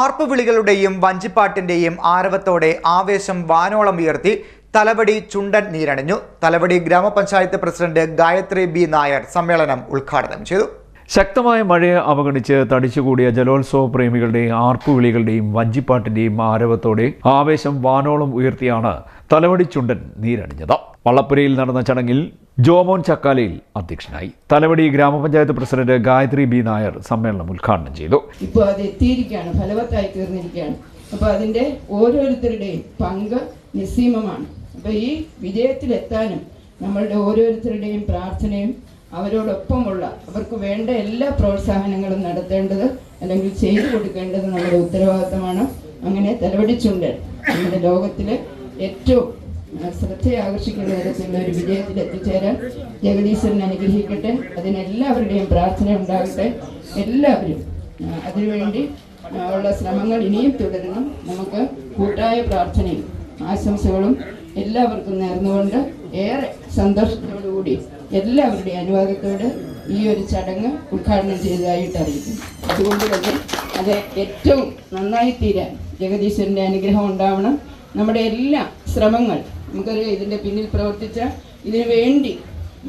ആർപ്പുവിളികളുടെയും വഞ്ചിപ്പാട്ടിന്റെയും ആരവത്തോടെ ആവേശം വാനോളം ഉയർത്തി തലവടി ചുണ്ടൻ നീരണിഞ്ഞു. തലവടി ഗ്രാമപഞ്ചായത്ത് പ്രസിഡന്റ് ഗായത്രി ബി നായർ സമ്മേളനം ഉദ്ഘാടനം ചെയ്തു. ശക്തമായ മഴയെ അവഗണിച്ച് തടിച്ചുകൂടിയ ജലോത്സവ പ്രേമികളുടെയും ആർപ്പുവിളികളുടെയും വഞ്ചിപ്പാട്ടിന്റെയും ആരവത്തോടെ ആവേശം വാനോളം ഉയർത്തിയാണ് തലവടി ചുണ്ടൻ നീരണിഞ്ഞത്. വള്ളപ്പുരയിൽ നടന്ന ചടങ്ങിൽ ജോമോൻ ചക്കാലയിൽ അധ്യക്ഷനായി. തലവടി ഗ്രാമപഞ്ചായത്ത് പ്രസിഡന്റ് ഗായത്രി ബി നായർ സമ്മേളനം ഉദ്ഘാടനം ചെയ്തു. ഇപ്പോൾ അത് എത്തിയിരിക്കുകയാണ് ഫലവത്തായി തീർന്നിരിക്കുകയാണ്. അപ്പോൾ അതിന്റെ ഓരോരുത്തരുടെയും പങ്ക് നിസ്സീമമാണ്. അപ്പോൾ ഈ വിജയത്തിലെത്താനും നമ്മളുടെ ഓരോരുത്തരുടെയും പ്രാർത്ഥനയും അവരോടൊപ്പമുള്ള അവർക്ക് വേണ്ട എല്ലാ പ്രോത്സാഹനങ്ങളും നടത്തേണ്ടത് അല്ലെങ്കിൽ ചെയ്തു കൊടുക്കേണ്ടത് നമ്മുടെ ഉത്തരവാദിത്തമാണ്. അങ്ങനെ തലവടിച്ചുണ്ട് നമ്മുടെ ലോകത്തിലെ ഏറ്റവും ശ്രദ്ധയെ ആകർഷിക്കുന്ന തരത്തിലുള്ള ഒരു വിജയത്തിൽ എത്തിച്ചേരാൻ ജഗദീശ്വരൻ അനുഗ്രഹിക്കട്ടെ. അതിനെല്ലാവരുടെയും പ്രാർത്ഥന ഉണ്ടാകട്ടെ. എല്ലാവരും അതിനുവേണ്ടി ഉള്ള ശ്രമങ്ങൾ ഇനിയും തുടരണം. നമുക്ക് കൂട്ടായ പ്രാർത്ഥനയും ആശംസകളും എല്ലാവർക്കും നേർന്നുകൊണ്ട് ഏറെ സന്തോഷത്തോടുകൂടി എല്ലാവരുടെയും അനുവാദത്തോട് ഈ ഒരു ചടങ്ങ് ഉദ്ഘാടനം ചെയ്തതായിട്ട് അറിയിക്കുന്നു. അതുകൊണ്ട് തന്നെ അത് ഏറ്റവും നന്നായി തീരാൻ ജഗദീശ്വരന്റെ അനുഗ്രഹം ഉണ്ടാവണം. നമ്മുടെ എല്ലാ ശ്രമങ്ങൾ നമുക്കറിയാം ഇതിന്റെ പിന്നിൽ പ്രവർത്തിച്ച ഇതിനു വേണ്ടി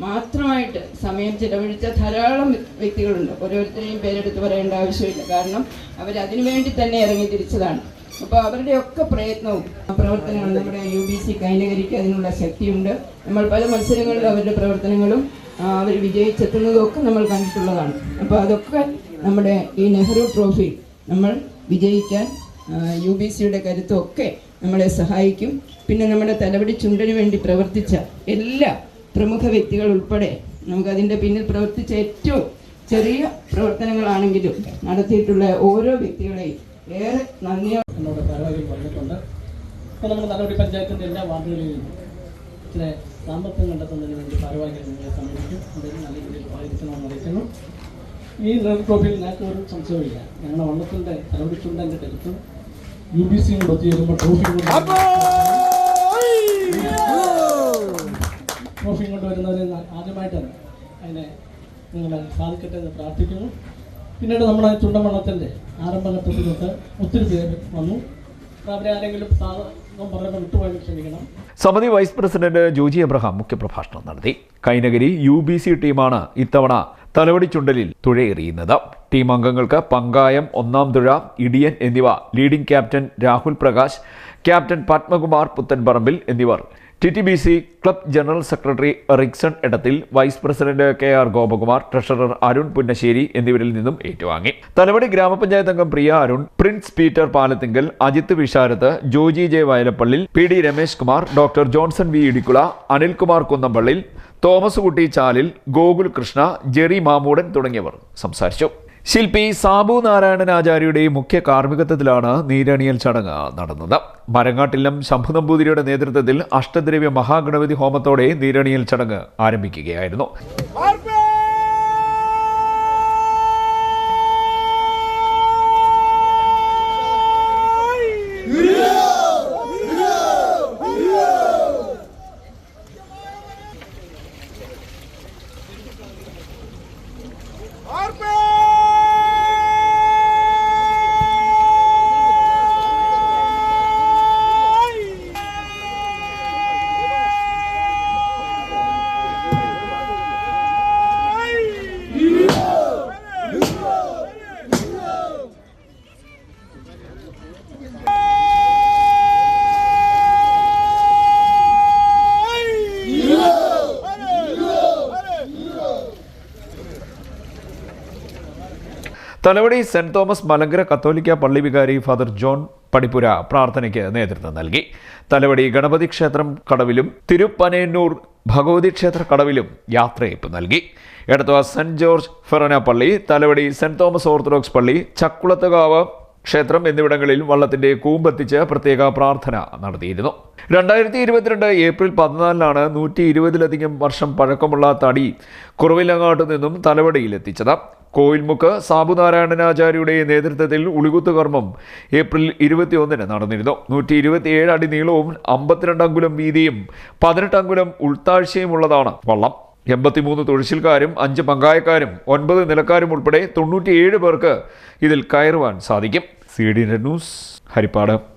മാത്രമായിട്ട് സമയം ചിലവഴിച്ച ധാരാളം വ്യക്തികളുണ്ട്. ഓരോരുത്തരെയും പേരെടുത്ത് പറയേണ്ട ആവശ്യമില്ല. കാരണം അവർ അതിനു വേണ്ടി തന്നെ ഇറങ്ങി തിരിച്ചതാണ്. അപ്പോൾ അവരുടെയൊക്കെ പ്രയത്നവും പ്രവർത്തനങ്ങളും നമ്മുടെ യു ബി സി കൈനകരിക്ക് അതിനുള്ള ശക്തിയുണ്ട്. നമ്മൾ പല മത്സരങ്ങളിലും അവരുടെ പ്രവർത്തനങ്ങളും അവർ വിജയിച്ചെത്തുന്നതും ഒക്കെ നമ്മൾ കണ്ടിട്ടുള്ളതാണ്. അപ്പോൾ അതൊക്കെ നമ്മുടെ ഈ നെഹ്റു ട്രോഫി നമ്മൾ വിജയിക്കാൻ യു ബി സിയുടെ കരുത്തുമൊക്കെ നമ്മളെ സഹായിക്കും. പിന്നെ നമ്മുടെ തലവടി ചുണ്ടന് വേണ്ടി പ്രവർത്തിച്ച എല്ലാ പ്രമുഖ വ്യക്തികൾ ഉൾപ്പെടെ നമുക്കതിന്റെ പിന്നിൽ പ്രവർത്തിച്ച ഏറ്റവും ചെറിയ പ്രവർത്തനങ്ങളാണെങ്കിലും നടത്തിയിട്ടുള്ള ഓരോ വ്യക്തികളെയും ഏറെ നന്ദിയോ എന്നോട് ഭാരവാഹികൾ പറഞ്ഞിട്ടുണ്ട്. അപ്പോൾ നമ്മുടെ നടപടി പഞ്ചായത്തിന്റെ എല്ലാ വാർഡുകളിലും ചില സാമ്പത്തികം കണ്ടെത്തുന്നതിന് വേണ്ടി ഭാരവാഹികൾ നിങ്ങളെ സമീപിക്കും. അതിന് നല്ല രീതിയിൽ സഹായിക്കണമെന്ന് അറിയിക്കുന്നു. ഈ നെഹ്റു ട്രോഫിയിൽ ഞങ്ങൾക്ക് ഒരു സംശയമില്ല ഞങ്ങളുടെ വള്ളത്തിന്റെ തലപിടിച്ചുണ്ടതിന്റെ കരുത്തും യു ബി സിയും കൂടെ ഒത്തുചേരുമ്പോൾ ട്രോഫി കൊണ്ട് ട്രോഫി കൊണ്ടുവരുന്നവരെ ആദ്യമായിട്ടാണ് അതിനെ നിങ്ങളെ സാധിക്കട്ടെ എന്ന് പ്രാർത്ഥിക്കുന്നു. പിന്നീട് നമ്മുടെ ചുണ്ടമണ്ണത്തിന്റെ ആരംഭഘട്ടത്തിൽ തൊട്ട് ഒത്തിരി പേര് വന്നു. അവരെ ആരെങ്കിലും ക്ഷമിക്കണം സമിതി വൈസ് പ്രസിഡന്റ് ജോജി എബ്രഹാം മുഖ്യപ്രഭാഷണം നടത്തി. കൈനഗരി യു ബി സി ടീമാണ് ഇത്തവണ തലവടി ചുണ്ടലിൽ തുഴയെറിയുന്നത്. ടീം അംഗങ്ങൾക്ക് പങ്കായം ഒന്നാം തുഴ ഇടിയൻ എന്നിവ leading captain Rahul Prakash captain Padmakumar Puthanparambil എന്നിവർ T T B C club general secretary Rixon Edathil vice president K R Gopakumar treasurer Arun Punnassery എന്നിവരിൽ നിന്നും ഏറ്റുവാങ്ങി. തലവടി ഗ്രാമപഞ്ചായത്ത് അംഗം Priya Arun Prince Peter Palathingal Ajith Visharath Joji J Vayalappally P D Ramesh Kumar doctor Johnson V Idicula Anilkumar Kunnampally Thomas Kutty Chalil Gokul Krishna Jerry Mamoodan തുടങ്ങിയവർ സംസാരിച്ചു. ശില്പി സാബു നാരായണൻ ആചാര്യയുടെ മുഖ്യ കാർമ്മികത്വത്തിലാണ് നീരണിയൽ ചടങ്ങ് നടന്നത്. മരങ്ങാട്ടില്ലം ശംഭു നമ്പൂതിരിയുടെ നേതൃത്വത്തിൽ അഷ്ടദ്രവ്യ മഹാഗണപതി ഹോമത്തോടെ നീരണിയൽ ചടങ്ങ് ആരംഭിക്കുകയായിരുന്നു. തലവടി സെന്റ് തോമസ് മലങ്കര കത്തോലിക്ക പള്ളി വികാരി ഫാദർ ജോൺ പടിപ്പുര പ്രാർത്ഥനയ്ക്ക് നേതൃത്വം നൽകി. തലവടി ഗണപതി ക്ഷേത്രം കടവിലും തിരുപ്പനയന്നൂർ ഭഗവതി ക്ഷേത്ര കടവിലും യാത്രയപ്പ് നൽകി. എടത്വ സെന്റ് ജോർജ് ഫെറോന പള്ളി തലവടി സെന്റ് തോമസ് ഓർത്തഡോക്സ് പള്ളി ചക്കുളത്തുകാവ് ക്ഷേത്രം എന്നിവിടങ്ങളിൽ വള്ളത്തിന്റെ കൂമ്പെത്തിച്ച് പ്രത്യേക പ്രാർത്ഥന നടത്തിയിരുന്നു. രണ്ടായിരത്തി ഇരുപത്തിരണ്ട് ഏപ്രിൽ പതിനാലിനാണ് നൂറ്റി ഇരുപതിലധികം വർഷം പഴക്കമുള്ള തടി കുറവിലങ്ങാട്ട് നിന്നും തലവടിയിൽ എത്തിച്ചത് കോയിൽമുക്ക് സാബുനാരായണനാചാര്യയുടെ നേതൃത്വത്തിൽ ഉളികുത്ത് കർമ്മം ഏപ്രിൽ ഇരുപത്തിയൊന്നിന് നടന്നിരുന്നു. നൂറ്റി ഇരുപത്തിയേഴ് അടി നീളവും അമ്പത്തിരണ്ട് അങ്കുലം വീതിയും പതിനെട്ട് അങ്കുലം ഉൾത്താഴ്ചയുമുള്ളതാണ് വള്ളം. എൺപത്തിമൂന്ന് തൊഴിൽശിൽക്കാരും അഞ്ച് പങ്കായക്കാരും ഒൻപത് നിലക്കാരും ഉൾപ്പെടെ തൊണ്ണൂറ്റിയേഴ് പേർക്ക് ഇതിൽ കയറുവാൻ സാധിക്കും. C D news Haripad.